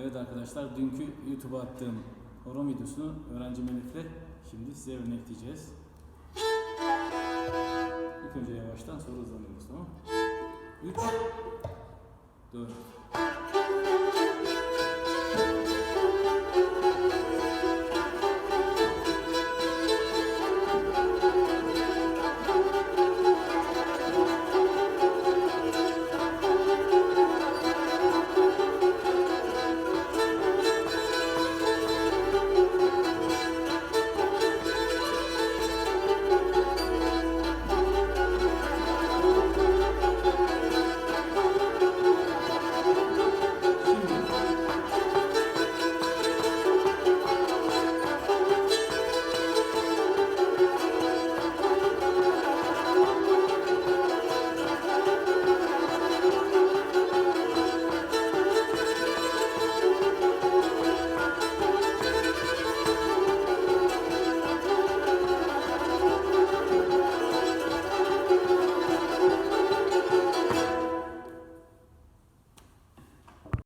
Evet arkadaşlar dünkü YouTube'a attığım horon videosunu öğrenci Melif'le şimdi size örnekleyeceğiz. İlk önce yavaştan sonra hızlanıyoruz tamam 3 4